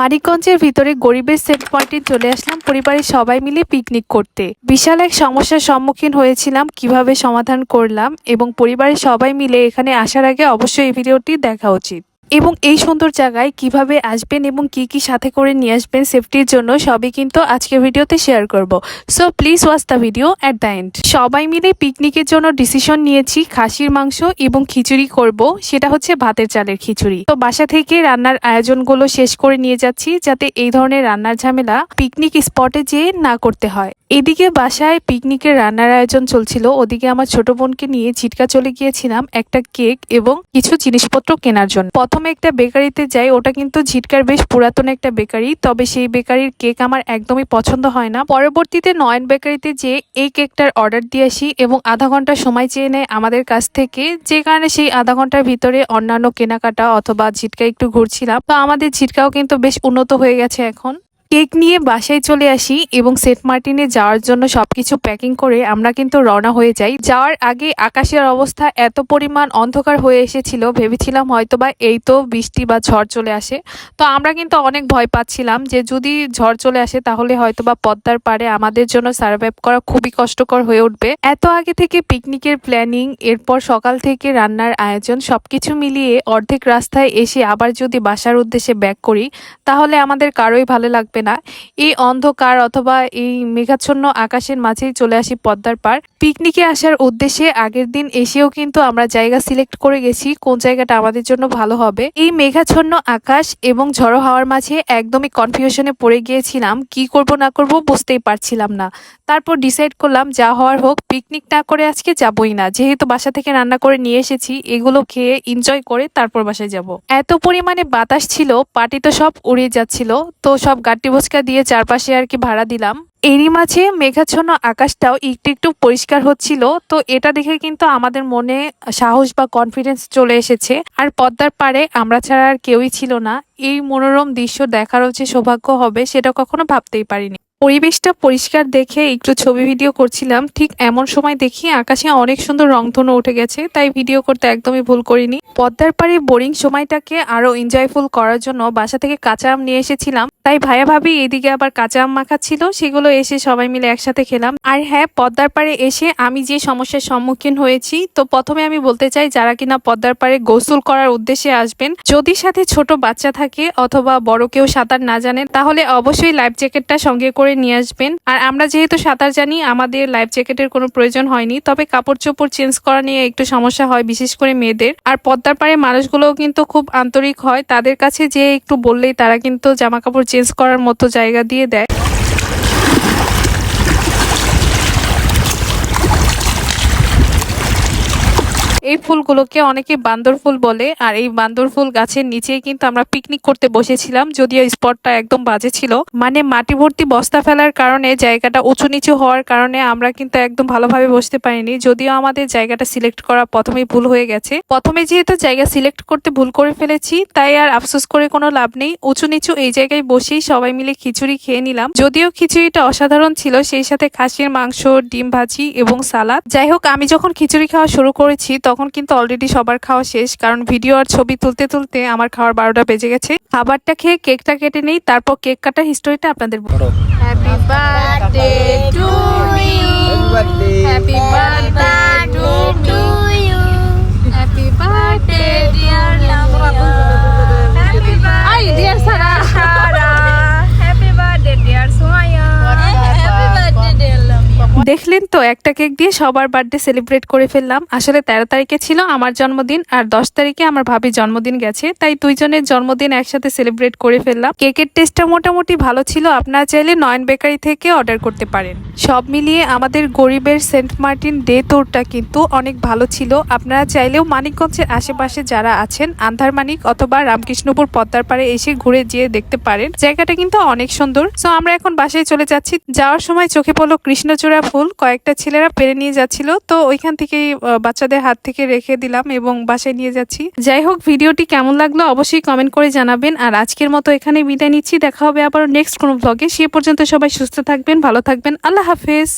মানিকগঞ্জের ভিতরে গরিবের সেট পয়েন্টে চলে আসলাম। পরিবারের সবাই মিলে পিকনিক করতে। বিশাল এক সমস্যার সম্মুখীন হয়েছিলাম, কীভাবে সমাধান করলাম এবং পরিবারের সবাই মিলে এখানে আসার আগে অবশ্যই এই ভিডিওটি দেখা উচিত। এবং এই সুন্দর জায়গায় কীভাবে আসবেন এবং কি কি সাথে করে নিয়ে আসবেন সেফটির জন্য সবই কিন্তু আজকের ভিডিওতে শেয়ার করব। So please watch the video at the end সবাই মিলে পিকনিকের জন্য ডিসিশন নিয়েছি, খাসির মাংস এবং খিচুড়ি করব। সেটা হচ্ছে ভাতের চালের খিচুড়ি। তো বাসা থেকে রান্নার আয়োজনগুলো শেষ করে নিয়ে যাচ্ছি যাতে এই ধরনের রান্নার ঝামেলা পিকনিক স্পটে যেয়ে না করতে হয়। এদিকে বাসায় পিকনিকের রান্নার আয়োজন চলছিল। ওদিকে আমার ছোট বোনকে নিয়ে ছিটকা চলে গিয়েছিলাম একটা কেক এবং কিছু জিনিসপত্র কেনার জন্য। প্রথমে একটা বেকারিতে যাই, ওটা কিন্তু ঝিটকার বেশ পুরাতন একটা বেকারি, তবে সেই বেকারির কেক আমার একদমই পছন্দ হয় না। পরবর্তীতে নয়ন বেকারিতে যে এই কেকটার অর্ডার দিয়ে আসি এবং আধা ঘণ্টা সময় চেয়ে নেয় আমাদের কাছ থেকে, যে কারণে সেই আধা ঘণ্টার ভিতরে অন্যান্য কেনাকাটা অথবা ঝিটকা একটু ঘুরছিলাম। তো আমাদের ঝিটকাও কিন্তু বেশ উন্নত হয়ে গেছে এখন। কেক নিয়ে বাসায় চলে আসি এবং সেন্ট মার্টিনে যাওয়ার জন্য সবকিছু প্যাকিং করে আমরা কিন্তু রওনা হয়ে যাই। যাওয়ার আগে আকাশের অবস্থা এত পরিমাণ অন্ধকার হয়ে এসেছিল, ভেবেছিলাম হয়তোবা এই তো বৃষ্টি বা ঝড় চলে আসে। তো আমরা কিন্তু অনেক ভয় পাচ্ছিলাম যে যদি ঝড় চলে আসে তাহলে হয়তোবা পদ্মার পারে আমাদের জন্য সার্ভাইভ করা খুবই কষ্টকর হয়ে উঠবে। এত আগে থেকে পিকনিকের প্ল্যানিং এরপর সকাল থেকে রান্নার আয়োজন, সবকিছু মিলিয়ে অর্ধেক রাস্তায় এসে আবার যদি বাসার উদ্দেশ্যে ব্যাক করি, তাহলে আমাদের কারোই ভালো লাগবে না। এই অন্ধকার অথবা এই মেঘাচ্ছন্ন আকাশের মাঝেই চলে আসি পদ্মার পার পিকনিকে আসার উদ্দেশ্যে আগের দিন এসেও কিন্তু আমরা জায়গা সিলেক্ট করে গেছি, কোন জায়গাটা আমাদের জন্য ভালো হবে। এই মেঘাচ্ছন্ন আকাশ এবং ঝড়ো হাওয়ার মাঝে একদমই কনফিউশনে পড়ে গিয়েছিলাম, কি করব না করব বুঝতেই পারছিলাম না। তারপর ডিসাইড করলাম, যা হওয়ার হোক পিকনিক না করে আজকে যাবই না। যেহেতু বাসা থেকে রান্না করে নিয়ে এসেছি, এগুলো খেয়ে এনজয় করে তারপর বাসায় যাব। এত পরিমাণে বাতাস ছিল, পাটি তো সব উড়িয়ে যাচ্ছিল, তো সব গাটি বসকা দিয়ে চারপাশে আর কি ভাড়া দিলাম। এরই মাঝে মেঘাচ্ছন্ন আকাশটাও একটু একটু পরিষ্কার হচ্ছিল, তো এটা দেখে কিন্তু আমাদের মনে সাহস বা কনফিডেন্স চলে এসেছে। আর পদ্মার পারে আমরা ছাড়া আর কেউই ছিল না। এই মনোরম দৃশ্য দেখারও যে সৌভাগ্য হবে, সেটা কখনো ভাবতেই পারিনি। পরিবেশটা পরিষ্কার দেখে একটু ছবি ভিডিও করছিলাম। ঠিক এমন সময় দেখি আকাশে অনেক সুন্দর রংধনু উঠে গেছে, তাই ভিডিও করতে একদমই ভুল করিনি। পদ্মার পারে বোরিং সময়টাকে আরও এনজয়ফুল করার জন্য বাসা থেকে কাঁচা আম নিয়ে এসেছিলাম, তাই ভাইয়া ভাবি এদিকে আবার কাঁচা আম মাখাচ্ছিল ছিল সেগুলো এসে সবাই মিলে একসাথে খেলাম। আর হ্যাঁ পদ্মার পাড়ে এসে আমি যে সমস্যার সম্মুখীন হয়েছি, তো প্রথমে আমি বলতে চাই, যারা কিনা পদ্মার পাড়ে গোসল করার উদ্দেশ্যে আসবেন, যদি সাথে ছোট বাচ্চা থাকে অথবা বড় কেউ সাঁতার না জানেন, তাহলে অবশ্যই লাইফ জ্যাকেটটা সঙ্গে করে নিয়ে আসবেন। আর আমরা যেহেতু সাঁতার জানি, আমাদের লাইফ জ্যাকেটের কোনো প্রয়োজন হয়নি, তবে কাপড় চোপড় চেঞ্জ করা নিয়ে একটু সমস্যা হয়, বিশেষ করে মেয়েদের। আর পদ্মার পাড়ে মানুষগুলোও কিন্তু খুব আন্তরিক হয়, তাদের কাছে যে একটু বললেই তারা কিন্তু জামা কাপড় চেঞ্জ করার মতো জায়গা দিয়ে দেয়। এই ফুলগুলোকে অনেকে বান্দর ফুল বলে, আর এই বান্দর ফুল গাছের নিচেই কিন্তু আমরা পিকনিক করতে বসেছিলাম, যদিও স্পটটা একদম বাজে ছিল। মানে মাটি ভর্তি বস্তা ফেলার কারণে জায়গাটা উঁচু নিচু হওয়ার কারণে আমরা কিন্তু একদম ভালোভাবে বসতে পারিনি, যদিও আমাদের জায়গাটা সিলেক্ট করা প্রথমেই ভুল হয়ে গেছে। প্রথমে যেহেতু জায়গা সিলেক্ট করতে ভুল করে ফেলেছি, তাই আর আফসোস করে কোনো লাভ নেই। উঁচু নিচু এই জায়গায় বসেই সবাই মিলে খিচুড়ি খেয়ে নিলাম। যদিও খিচুড়িটা অসাধারণ ছিল, সেই সাথে খাসির মাংস, ডিম ভাজি এবং সালাদ। যাই হোক, আমি যখন খিচুড়ি খাওয়া শুরু করেছি, তখন কিন্তু অলরেডি সবার খাওয়া শেষ। কারণ ভিডিও আর ছবি তুলতে তুলতে আমার খাওয়ার বারোটা বেজে গেছে। খাবারটা খেয়ে কেকটা কেটে নেই তারপর কেক কাটার হিস্টোরিটা আপনাদের বলব। Happy birthday to you happy birthday to দেখলেন তো, একটা কেক দিয়ে সবার বার্থডে সেলিব্রেট করে ফেললাম। আসলে তেরো তারিখে ছিল আমার জন্মদিন আর দশ তারিখে আমার ভাবির জন্মদিন গেছে, তাই দুইজনের জন্মদিন একসাথে সেলিব্রেট করে ফেললাম। কেকের টেস্টটা মোটামুটি ভালো ছিল, আপনারা চাইলে নয়ন বেকারি থেকে অর্ডার করতে পারেন। সব মিলিয়ে আমাদের গরিবের সেন্ট মার্টিন ডে ট্যুরটা কিন্তু অনেক ভালো ছিল। আপনারা চাইলেও মানিকগঞ্জের আশেপাশে যারা আছেন, আন্ধার মানিক অথবা রামকৃষ্ণপুর পদ্মার পাড়ে এসে ঘুরে যেয়ে দেখতে পারেন। জায়গাটা কিন্তু অনেক সুন্দর। সো আমরা এখন বাসায় চলে যাচ্ছি। যাওয়ার সময় চোখে পড়ল কৃষ্ণচূড়া ফুল। কয়েকটা ছেলেরা পেরে নিয়ে যাচ্ছিল। তো ওইখান থেকেই বাচ্চাদের হাত থেকে রেখে দিলাম এবং বাসায় নিয়ে যাচ্ছি। যাই হোক, ভিডিওটি কেমন লাগল অবশ্যই কমেন্ট করে জানাবেন। আর আজকের মতো এখানে বিদায় নিচ্ছি। দেখা হবে আবার নেক্সট কোনো ব্লগে সে পর্যন্ত সবাই সুস্থ থাকবেন, ভালো থাকবেন। আল্লাহ হাফেজ।